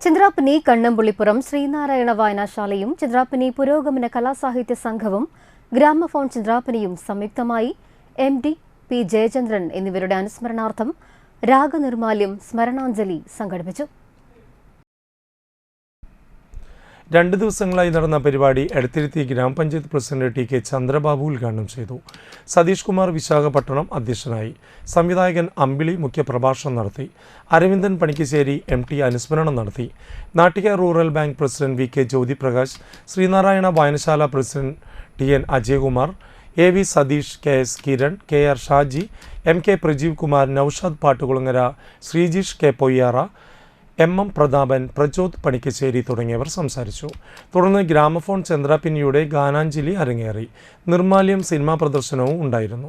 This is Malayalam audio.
ചന്ദ്രാപ്പനി കണ്ണമ്പുള്ളിപ്പുറം ശ്രീനാരായണ വായനാശാലയും ചിന്ദ്രാപ്പനി പുരോഗമന കലാസാഹിത്യ സംഘവും ഗ്രാമഫോൺ ചിന്ദ്രാപ്പനിയും സംയുക്തമായി എം ഡി പി ജയചന്ദ്രൻ എന്നിവരുടെ അനുസ്മരണാർത്ഥം രാഗനിർമാല്യം സ്മരണാഞ്ജലി സംഘടിപ്പിച്ചു. രണ്ട് ദിവസങ്ങളായി നടന്ന പരിപാടി എടത്തിരുത്തി ഗ്രാമപഞ്ചായത്ത് പ്രസിഡന്റ് ടി കെ ചന്ദ്രബാബു ഉദ്ഘാടനം ചെയ്തു. സതീഷ് കുമാർ വിശാഖപട്ടണം അധ്യക്ഷനായി. സംവിധായകൻ അമ്പിളി മുഖ്യപ്രഭാഷണം നടത്തി. അരവിന്ദൻ പണിക്കശ്ശേരി എം ടി അനുസ്മരണം നടത്തി. Nattika rural bank president V K Jyothiprakash Sreenarayana വായനശാല president T N Ajayakumar A V Satheesh K S Kiran K R Shaji M K Prajeev Kumar Noushad Pattukulangara Sreejeesh K Poyyara M M Prathapan Prachod Panikkassery തുടങ്ങിയവർ സംസാരിച്ചു. തുടർന്ന് ഗ്രാമഫോൺ ചന്ദ്രാപിന്നിയുടെ ഗാനാഞ്ജലി അരങ്ങേറി. നിർമാല്യം സിനിമാ പ്രദർശനവും ഉണ്ടായിരുന്നു.